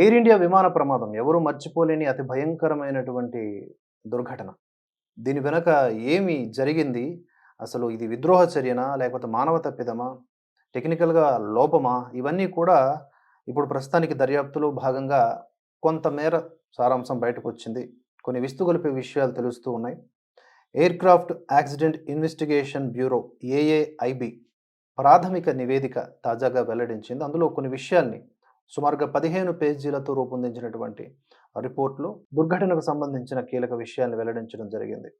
Air India విమాన ప్రమాదం ఎవరు మర్చిపోలేని అతి భయంకరమైనటువంటి దుర్ఘటన. దీని వెనక ఏమి జరిగింది? అసలు ఇది విద్రోహ చర్యనా? లేకపోతే మానవ తప్పిదమా? టెక్నికల్గా లోపమా? ఇవన్నీ కూడా ఇప్పుడు ప్రస్తుతానికి దర్యాప్తులో భాగంగా కొంతమేర సారాంశం బయటకు వచ్చింది కొన్ని విస్తుగొలిపే విషయాలు తెలుస్తూ ఉన్నాయి. Aircraft accident investigation bureau AAIB ప్రాథమిక నివేదిక తాజాగా వెల్లడించింది. అందులో కొన్ని విషయాల్ని సుమారుగా పదిహేను పేజీలతో రూపొందించినటువంటి రిపోర్ట్లో దుర్ఘటనకు సంబంధించిన కీలక విషయాన్ని వెల్లడించడం జరిగింది.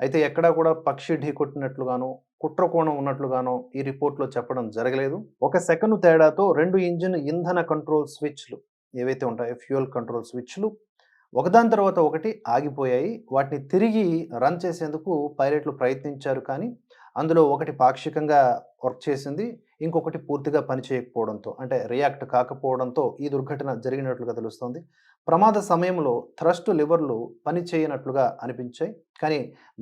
అయితే ఎక్కడా కూడా పక్షి ఢీకొట్టినట్లుగానో కుట్రకోణం ఉన్నట్లుగానో ఈ రిపోర్ట్లో చెప్పడం జరగలేదు. ఒక సెకండ్ తేడాతో రెండు ఇంజిన్ ఇంధన కంట్రోల్ స్విచ్లు ఏవైతే ఉంటాయో ఫ్యూయల్ కంట్రోల్ స్విచ్లు ఒకదాని తర్వాత ఒకటి ఆగిపోయాయి. వాటిని తిరిగి రన్ చేసేందుకు పైలట్లు ప్రయత్నించారు కానీ అందులో ఒకటి పాక్షికంగా వర్క్ చేసింది. ఇంకొకటి పూర్తిగా పనిచేయకపోవడంతో అంటే రియాక్ట్ కాకపోవడంతో ఈ దుర్ఘటన జరిగినట్లుగా తెలుస్తోంది. ప్రమాద సమయంలో థ్రస్ట్ లివర్లు పని చేయనట్లుగా అనిపించాయి. కానీ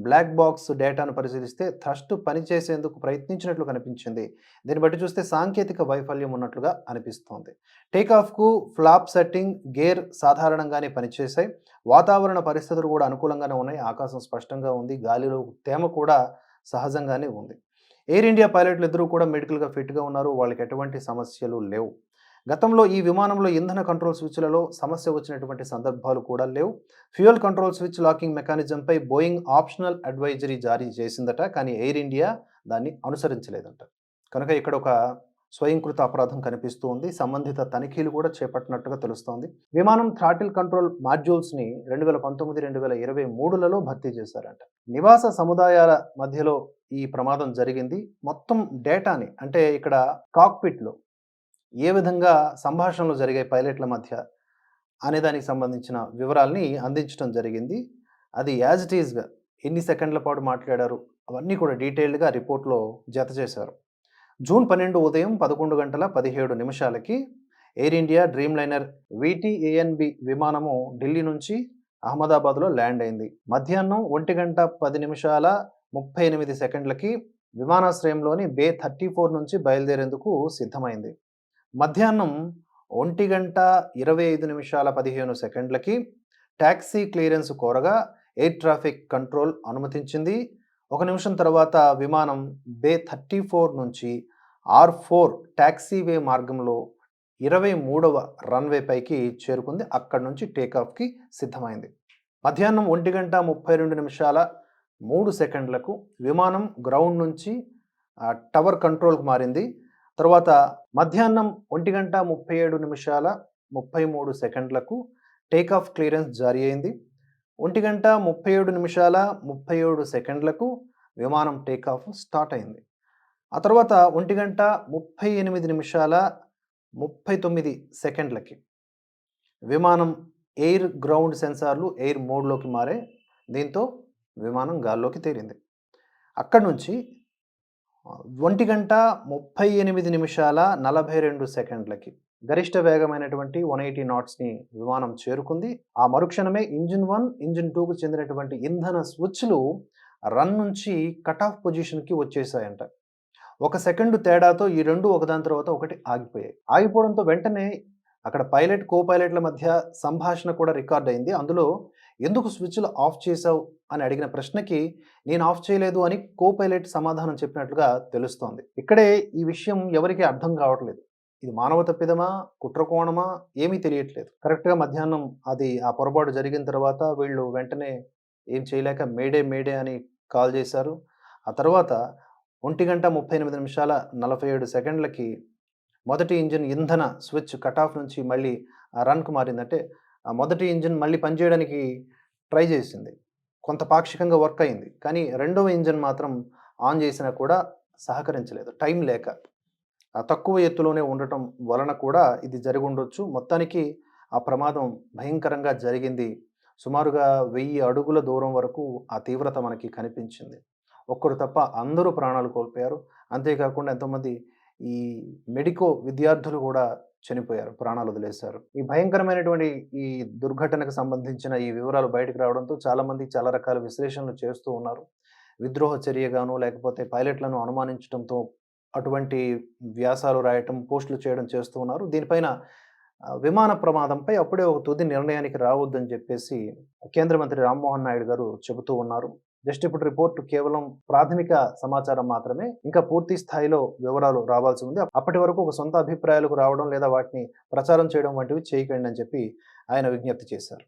బ్లాక్ బాక్స్ డేటాను పరిశీలిస్తే థ్రస్ట్ పనిచేసేందుకు ప్రయత్నించినట్లు కనిపించింది. దీన్ని బట్టి చూస్తే సాంకేతిక వైఫల్యం ఉన్నట్లుగా అనిపిస్తోంది. టేకాఫ్కు ఫ్లాప్ సెట్టింగ్ గేర్ సాధారణంగానే పనిచేశాయి. వాతావరణ పరిస్థితులు కూడా అనుకూలంగానే ఉన్నాయి. ఆకాశం స్పష్టంగా ఉంది. గాలిలో తేమ కూడా సహజంగానే ఉంది. ఎయిర్ ఇండియా పైలట్లు ఇద్దరూ కూడా మెడికల్గా ఫిట్గా ఉన్నారు. వాళ్ళకి ఎటువంటి సమస్యలు లేవు. గతంలో ఈ విమానంలో ఇంధన కంట్రోల్ స్విచ్లలో సమస్య వచ్చినటువంటి సందర్భాలు కూడా లేవు. ఫ్యూయల్ కంట్రోల్ స్విచ్ లాకింగ్ మెకానిజంపై బోయింగ్ ఆప్షనల్ అడ్వైజరీ జారీ చేసిందట కానీ ఎయిర్ ఇండియా దాన్ని అనుసరించలేదంట. కనుక ఇక్కడ ఒక స్వయంకృత అపరాధం కనిపిస్తూ ఉంది. సంబంధిత తనిఖీలు కూడా చేపట్టినట్టుగా తెలుస్తోంది. విమానం థ్రాటిల్ కంట్రోల్ మాడ్యూల్స్ని రెండు వేల పంతొమ్మిది రెండు వేల ఇరవై మూడులలో భర్తీ చేశారంట. నివాస సముదాయాల మధ్యలో ఈ ప్రమాదం జరిగింది. మొత్తం డేటాని అంటే ఇక్కడ కాక్పిట్లో ఏ విధంగా సంభాషణలు జరిగే పైలట్ల మధ్య అనే దానికి సంబంధించిన వివరాల్ని అందించడం జరిగింది. అది యాజ్ ఇట్ ఈజ్గా ఎన్ని సెకండ్ల పాటు మాట్లాడారు అవన్నీ కూడా డీటెయిల్డ్గా రిపోర్ట్లో జత చేశారు. జూన్ పన్నెండు ఉదయం పదకొండు గంటల పదిహేడు నిమిషాలకి Air India Dreamliner VTANB విమానము ఢిల్లీ నుంచి అహ్మదాబాద్లో ల్యాండ్ అయింది. మధ్యాహ్నం ఒంటి గంట పది నిమిషాల ముప్పై ఎనిమిది సెకండ్లకి విమానాశ్రయంలోని బే థర్టీ ఫోర్ నుంచి బయలుదేరేందుకు సిద్ధమైంది. మధ్యాహ్నం ఒంటి గంట ఇరవై ఐదు నిమిషాల పదిహేను సెకండ్లకి ట్యాక్సీ క్లియరెన్స్ కోరగా ఎయిర్ ట్రాఫిక్ కంట్రోల్ అనుమతించింది. ఒక నిమిషం తర్వాత విమానం బే థర్టీ ఫోర్ నుంచి ఆర్ ఫోర్ ట్యాక్సీవే మార్గంలో ఇరవై మూడవ రన్వే పైకి చేరుకుంది. అక్కడి నుంచి టేకాఫ్కి సిద్ధమైంది. మధ్యాహ్నం ఒంటి గంట ముప్పై రెండు నిమిషాల మూడు సెకండ్లకు విమానం గ్రౌండ్ నుంచి టవర్ కంట్రోల్కి మారింది. తర్వాత మధ్యాహ్నం ఒంటి గంట ముప్పై ఏడు నిమిషాల ముప్పై మూడు సెకండ్లకు టేకాఫ్ క్లియరెన్స్ జారీ అయింది. ఒంటి గంట ముప్పై ఏడు నిమిషాల ముప్పై ఏడు సెకండ్లకు విమానం టేకాఫ్ స్టార్ట్ అయింది. ఆ తర్వాత ఒంటి గంట ముప్పై ఎనిమిది నిమిషాల ముప్పై తొమ్మిది సెకండ్లకి విమానం ఎయిర్ గ్రౌండ్ సెన్సార్లు ఎయిర్ మోడ్లోకి మారే దీంతో విమానం గాల్లోకి తేలింది. అక్కడి నుంచి ఒంటి గంట ముప్పై ఎనిమిది నిమిషాల నలభై రెండు సెకండ్లకి గరిష్ట వేగమైనటువంటి వన్ ఎయిటీ నాట్స్ని విమానం చేరుకుంది. ఆ మరుక్షణమే ఇంజిన్ వన్ ఇంజిన్ టూకు చెందినటువంటి ఇంధన స్విచ్లు రన్ నుంచి కట్ ఆఫ్ పొజిషన్కి వచ్చేసాయంట. ఒక సెకండ్ తేడాతో ఈ రెండు ఒకదాని తర్వాత ఒకటి ఆగిపోయాయి. ఆగిపోవడంతో వెంటనే అక్కడ పైలట్ కో పైలట్ల మధ్య సంభాషణ కూడా రికార్డ్ అయింది. అందులో ఎందుకు స్విచ్లు ఆఫ్ చేసావు అని అడిగిన ప్రశ్నకి నేను ఆఫ్ చేయలేదు అని కో పైలట్ సమాధానం చెప్పినట్లుగా తెలుస్తోంది. ఇక్కడే ఈ విషయం ఎవరికీ అర్థం కావట్లేదు. ఇది మానవ తప్పిదమా కుట్రకోణమా ఏమీ తెలియట్లేదు. కరెక్ట్గా మధ్యాహ్నం అది ఆ పొరపాటు జరిగిన తర్వాత వీళ్ళు వెంటనే ఏం చేయలేక మేడే మేడే అని కాల్ చేశారు. ఆ తర్వాత ఒంటి గంట ముప్పై ఎనిమిది నిమిషాల నలభై ఏడు సెకండ్లకి మొదటి ఇంజిన్ ఇంధన స్విచ్ కట్ ఆఫ్ నుంచి మళ్ళీ రన్కు మారిందంటే ఆ మొదటి ఇంజిన్ మళ్ళీ పనిచేయడానికి ట్రై చేసింది. కొంత పాక్షికంగా వర్క్ అయింది. కానీ రెండవ ఇంజిన్ మాత్రం ఆన్ చేసినా కూడా సహకరించలేదు. టైం లేక. తక్కువ ఎత్తులోనే ఉండటం వలన కూడా ఇది జరిగి ఉండొచ్చు. మొత్తానికి ఆ ప్రమాదం భయంకరంగా జరిగింది. సుమారుగా వెయ్యి అడుగుల దూరం వరకు ఆ తీవ్రత మనకి కనిపించింది. ఒక్కరు తప్ప అందరూ ప్రాణాలు కోల్పోయారు. అంతేకాకుండా ఎంతోమంది ఈ మెడికో విద్యార్థులు కూడా చనిపోయారు ప్రాణాలు వదిలేశారు. ఈ భయంకరమైనటువంటి ఈ దుర్ఘటనకు సంబంధించిన ఈ వివరాలు బయటకు రావడంతో చాలామంది చాలా రకాల విశ్లేషణలు చేస్తూ ఉన్నారు. విద్రోహ చర్యగాను లేకపోతే పైలట్లను అనుమానించడంతో అటువంటి వ్యాసాలు రాయటం పోస్టులు చేయడం చేస్తూ ఉన్నారు దీనిపైన విమాన ప్రమాదంపై అప్పుడే ఒక తుది నిర్ణయానికి రావద్దని చెప్పేసి కేంద్ర మంత్రి రామ్మోహన్ నాయుడు గారు చెబుతూ ఉన్నారు. జస్ట్ ఇప్పుడు రిపోర్ట్ కేవలం ప్రాథమిక సమాచారం మాత్రమే. ఇంకా పూర్తి స్థాయిలో వివరాలు రావాల్సి ఉంది. అప్పటి వరకు ఒక సొంత అభిప్రాయాలకు రావడం లేదా వాటిని ప్రచారం చేయడం వంటివి చేయకండి అని చెప్పి ఆయన విజ్ఞప్తి చేశారు.